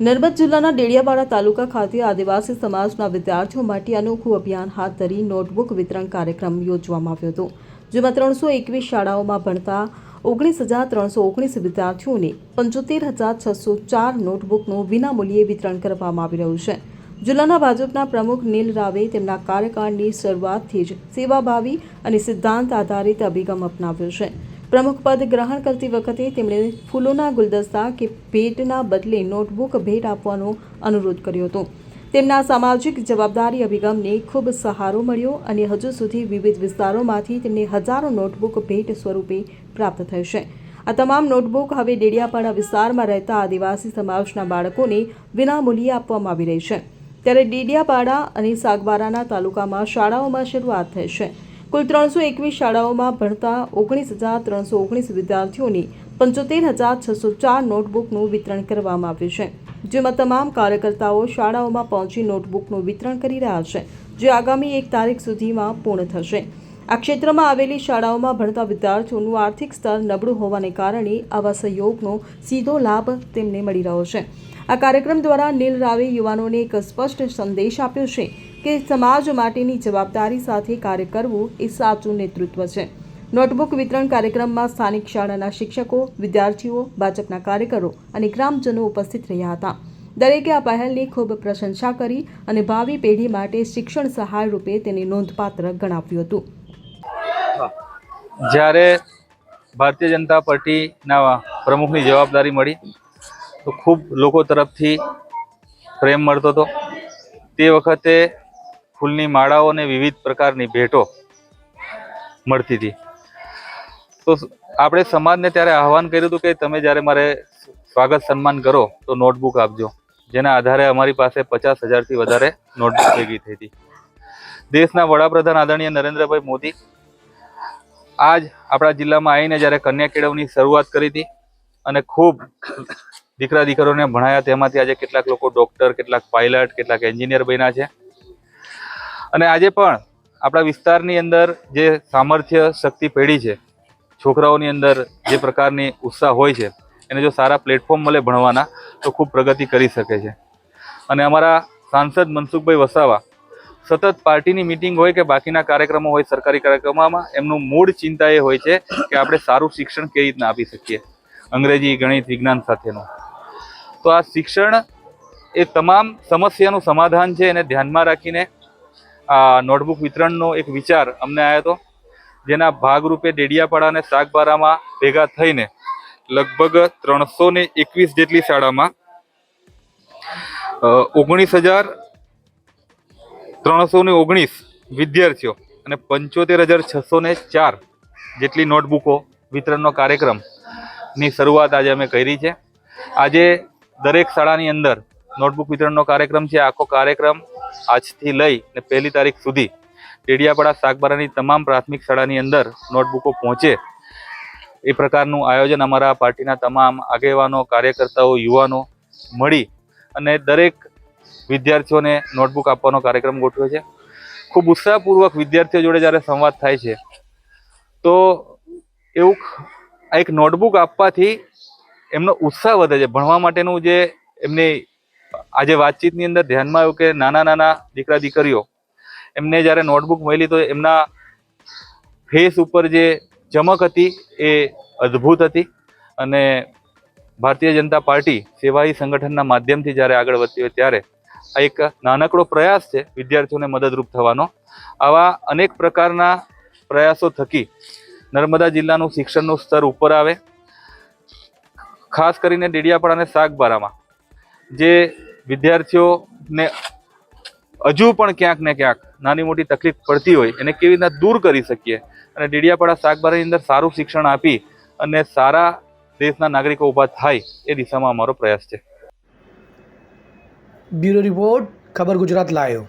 નર્મદ જિલ્લાના ડેડિયાપાડા તાલુકા ખાતે આદિવાસી સમાજના વિદ્યાર્થીઓ માટે અનોખું અભિયાન હાથ ધરી નોટબુક વિતરણ કાર્યક્રમ યોજવામાં આવ્યો હતો, જેમાં ત્રણસો એકવીસ શાળાઓમાં ભણતા ઓગણીસ હજાર ત્રણસો ઓગણીસ વિદ્યાર્થીઓને પંચોતેર હજાર છસો ચાર નોટબુકનું વિનામૂલ્યે વિતરણ કરવામાં આવી રહ્યું છે. જિલ્લાના ભાજપના પ્રમુખ નીલ રાવે તેમના કાર્યકાળની શરૂઆતથી જ સેવાભાવી અને સિદ્ધાંત આધારિત અભિગમ અપનાવ્યો છે. પ્રમુખ પદ ગ્રહણ કરતી વખતે તેમણે ફૂલોના ગુલદસ્તા કે ભેટના બદલે નોટબુક ભેટ આપવાનો અનુરોધ કર્યો હતો. તેમના સામાજિક જવાબદારી અભિગમને ખૂબ સહારો મળ્યો અને હજુ સુધી વિવિધ વિસ્તારોમાંથી તેમને હજારો નોટબુક ભેટ સ્વરૂપે પ્રાપ્ત થઈ છે. આ તમામ નોટબુક હવે ડેડિયાપાડા વિસ્તારમાં રહેતા આદિવાસી સમાજના બાળકોને વિનામૂલ્યે આપવામાં આવી રહી છે. ત્યારે ડેડિયાપાડા અને સાગબારાના તાલુકામાં શાળાઓમાં શરૂઆત થઈ છે. કુલ ત્રણસો એકવીસ શાળાઓમાં ભણતા ઓગણીસ હજાર ત્રણસો ઓગણીસ વિદ્યાર્થીઓને પંચોતેર હજાર છસો ચાર નોટબુકનું વિતરણ કરવામાં આવ્યું છે, જેમાં તમામ કાર્યકર્તાઓ શાળાઓમાં પહોંચી નોટબુકનું વિતરણ કરી રહ્યા છે, જે આગામી એક તારીખ સુધીમાં પૂર્ણ થશે. આ ક્ષેત્રમાં આવેલી શાળાઓમાં ભણતા વિદ્યાર્થીઓનું આર્થિક સ્તર નબળું હોવાને કારણે આવા સહયોગનો સીધો લાભ તેમને મળી રહ્યો છે. આ કાર્યક્રમ દ્વારા નીલ રાવે યુવાનોને એક સ્પષ્ટ સંદેશ આપ્યો છે કે સમાજ માટેની જવાબદારી સાથે કાર્ય કરવું એ સાચું નેતૃત્વ છે. નોટબુક વિતરણ કાર્યક્રમમાં સ્થાનિક શાળાના શિક્ષકો, વિદ્યાર્થીઓ, ભાજપના કાર્યકરો અને ગ્રામજનો ઉપસ્થિત રહ્યા હતા. દરેકે આ પહેલની ખૂબ પ્રશંસા કરી અને ભાવિ પેઢી માટે શિક્ષણ સહાય રૂપે તેને નોંધપાત્ર ગણાવ્યું હતું. જ્યારે ભારતીય જનતા પાર્ટીના પ્રમુખની જવાબદારી મળી, તો ખૂબ લોકો તરફથી પ્રેમ મળતો હતો. તે વખતે ફૂલની માળાઓ અને વિવિધ પ્રકારની ભેટો મળતી હતી. તો આપણે સમાજને ત્યારે આહવાન કર્યું હતું કે તમે જ્યારે મારે સ્વાગત સન્માન કરો, તો નોટબુક આપજો, જેના આધારે અમારી પાસે પચાસ હજારથી વધારે નોટબુક ભેગી થઈ હતી. દેશના વડાપ્રધાન આદરણીય નરેન્દ્રભાઈ મોદી આજ આપણા જિલ્લામાં આવીને જ્યારે કન્યા કેળવણી શરૂઆત કરી હતી અને ખૂબ દીકરા દીકરીઓને ભણાયા, તેમાંથી આજે કેટલાક લોકો ડોક્ટર, કેટલાક પાયલટ, કેટલાક એન્જિનિયર બન્યા છે. અને આજે પણ આપણા વિસ્તારની અંદર જે સામર્થ્ય શક્તિ પેઢી છે, છોકરાઓની અંદર જે પ્રકારની ઉત્સાહ હોય છે, એને જો સારા પ્લેટફોર્મ મળે ભણવાના, તો ખૂબ પ્રગતિ કરી શકે છે. અને અમારા સાંસદ મનસુખભાઈ વસાવા સતત પાર્ટીની મિટિંગ હોય કે બાકીના કાર્યક્રમો હોય, સરકારી કાર્યક્રમોમાં એમનું મૂળ ચિંતા એ હોય છે કે આપણે સારું શિક્ષણ કેવી રીતના આપી શકીએ, અંગ્રેજી, ગણિત, વિજ્ઞાન સાથેનું. તો આ શિક્ષણ એ તમામ સમસ્યાનું સમાધાન છે, એને ધ્યાનમાં રાખીને આ નોટબુક વિતરણનો એક વિચાર અમને આવ્યો હતો જેના ભાગરૂપે ડેડિયાપાડા અને શાકબારામાં ભેગા થઈને લગભગ ત્રણસો ને એકવીસ જેટલી શાળામાં ઓગણીસ હજાર ત્રણસો ને ઓગણીસ વિદ્યાર્થીઓ અને પંચોતેર હજાર છસો ને ચાર જેટલી નોટબુકો વિતરણનો કાર્યક્રમની શરૂઆત આજે અમે કરી છે. આજે દરેક શાળાની અંદર નોટબુક વિતરણનો કાર્યક્રમ છે, આખો કાર્યક્રમ આજથી લઈ ને પહેલી તારીખ સુધી ટેડિયાપાડા શાકબારાની તમામ પ્રાથમિક શાળાની અંદર નોટબુકો પહોંચે. એ પ્રકારનું આયોજન અમારા પાર્ટીના તમામ આગેવાનો, કાર્યકર્તાઓ, યુવાનો મળી અને દરેક વિદ્યાર્થીઓને નોટબુક આપવાનો કાર્યક્રમ ગોઠવ્યો છે. ખૂબ ઉત્સાહપૂર્વક વિદ્યાર્થીઓ જોડે જ્યારે સંવાદ થાય છે, તો એવું એક નોટબુક આપવાથી એમનો ઉત્સાહ વધે છે. ભણવા માટેનું જે એમની આજે વાતચીતની અંદર ધ્યાનમાં આવ્યું કે નાના નાના દીકરા દીકરીઓ, એમને જ્યારે નોટબુક મળી તો એમના ફેસ ઉપર જે ચમક હતી એ અદ્ભુત હતી અને ભારતીય જનતા પાર્ટી સેવાહી સંગઠનના માધ્યમથી જ્યારે આગળ વધતી હોય ત્યારે આ એક નાનકડો પ્રયાસ છે વિદ્યાર્થીઓને મદદરૂપ થવાનો. આવા અનેક પ્રકારના પ્રયાસો થકી નર્મદા જિલ્લાનું શિક્ષણનું સ્તર ઉપર આવે. ખાસ કરીને ડેડિયાપાડા અને સાગબારામાં, જે વિદ્યાર્થીઓને હજુ પણ ક્યાંક ને ક્યાંક નાની મોટી તકલીફ પડતી હોય એને કેવી રીતના દૂર કરી શકીએ? અને ડેડિયાપાડા સાગબારાની અંદર સારું શિક્ષણ આપી અને સારા દેશના નાગરિકો ઊભા થાય એ દિશામાં અમારો પ્રયાસ છે. બ્યુરો રિપોર્ટ, ખબર ગુજરાત લાયો